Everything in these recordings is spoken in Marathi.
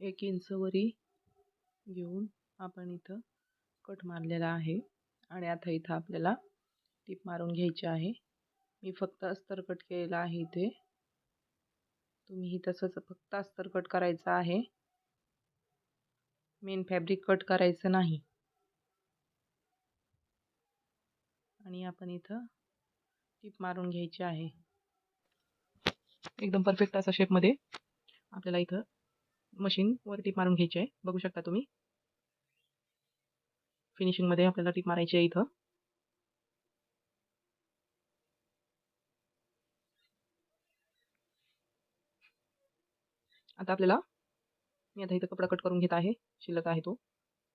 एक इंचवरी घेऊन आपण इथं कट मारलेला आहे. आणि आता इथं आपल्याला टीप मारून घ्यायची आहे. मी फक्त अस्तर कट केलेला आहे इथे. तुम्हीही तसंच फक्त अस्तर कट करायचं आहे. मेन फॅब्रिक कट करायचं नाही. आणि आपण इथं टीप मारून घ्यायची आहे. एकदम परफेक्ट असा शेपमध्ये आपल्याला इथं मशीन वर टीप मारून घ्यायची आहे. बघू शकता तुम्ही. फिनिशिंगमध्ये आपल्याला टीप मारायची आहे इथं. आता आपल्याला मी आता इथं कपडा कट करून घेत आहे. शिल्लक आहे तो.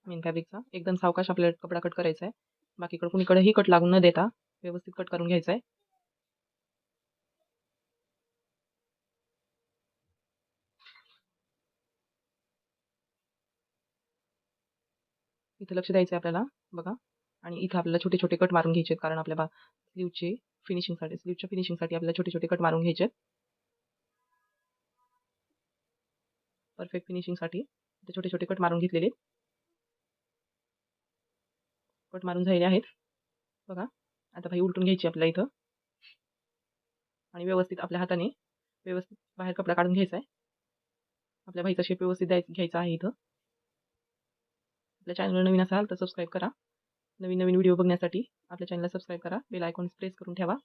मेन फॅब्रिकचा एकदम सावकाश आपल्याला कपडा कट करायचा आहे. बाकीकडे कुणीकडेही कट लागून न देता व्यवस्थित कट करून घ्यायचा आहे. इथं लक्ष द्यायचं आहे आपल्याला बघा. आणि इथं आपल्याला छोटे छोटे कट मारून घ्यायचे कारण आपल्या बा स्लीवचे फिनिशिंगसाठी स्लीवच्या फिनिशिंगसाठी आपल्याला छोटे छोटे कट मारून घ्यायचे परफेक्ट फिनिशिंगसाठी इथे छोटे छोटे कट मारून घेतलेले. कट मारून झालेले आहेत. बघा. आता भाई उलटून घ्यायची आपल्या इथं. आणि व्यवस्थित आपल्या हाताने व्यवस्थित बाहेर कपडा काढून घ्यायचा आहे आपल्या भाईचा शेप व्यवस्थित द्याय घ्यायचा आहे इथं. आपल्या चॅनलवर नवीन असाल तर सबस्क्राईब करा. नवीन नवीन व्हिडिओ बघण्यासाठी आपल्या चॅनलला सबस्क्राईब करा. बेल आयकॉन प्रेस करून ठेवा.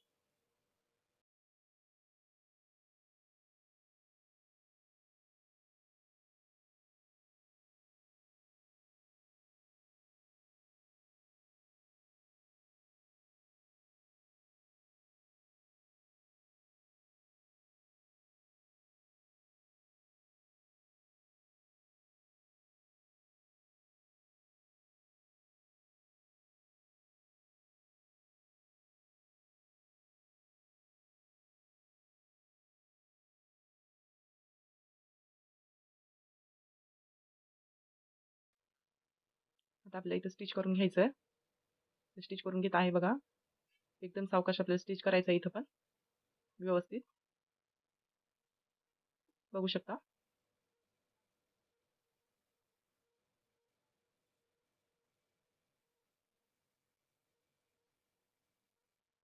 आता आपल्याला इथं स्टिच करून घ्यायचं आहे स्टिच करून घेत आहे बघा. एकदम सावकाश आपल्याला स्टिच करायचं आहे इथं पण. व्यवस्थित. बघू शकता.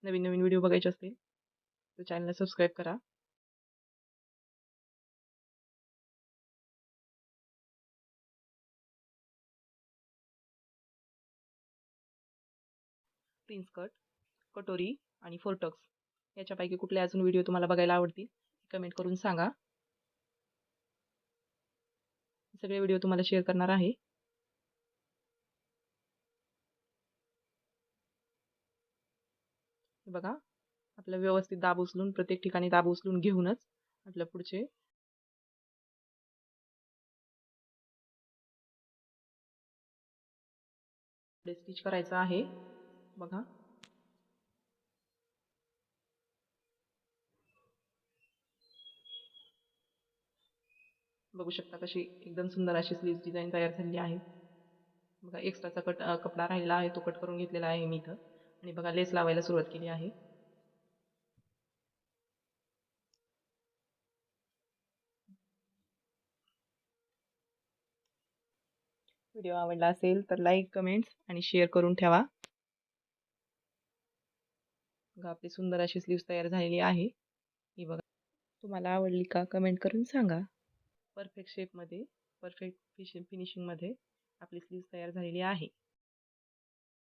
नवीन नवीन व्हिडिओ बघायचे असतील तर चॅनलला सबस्क्राईब करा. प्रिन्स कटोरी आणि फोर्टक्स याच्यापैकी कुठले अजून व्हिडिओ तुम्हाला बघायला आवडतील कमेंट करून सांगा. सगळे व्हिडिओ तुम्हाला शेअर करणार आहे. बघा आपलं व्यवस्थित दाब उचलून प्रत्येक ठिकाणी दाब उचलून घेऊनच आपलं पुढचे स्टिच करायचं आहे. बघा. बघू शकता कशी एकदम सुंदर अशी स्लीव्ह डिझाईन तयार झालेली आहे. बघा एक्स्ट्राचा कट कपडा राहिलेला आहे तो कट करून घेतलेला आहे मी इथं. आणि बघा लेस लावायला सुरुवात केली आहे. व्हिडिओ आवडला असेल तर लाईक कमेंट्स आणि शेअर करून ठेवा. बघा आपली सुंदर अशी स्लीव्स तयार झालेली आहे. ही बघा. तुम्हाला आवडली का कमेंट करून सांगा. परफेक्ट शेपमध्ये परफेक्ट फिश फिनिशिंगमध्ये आपली स्लीव्स तयार झालेली आहे.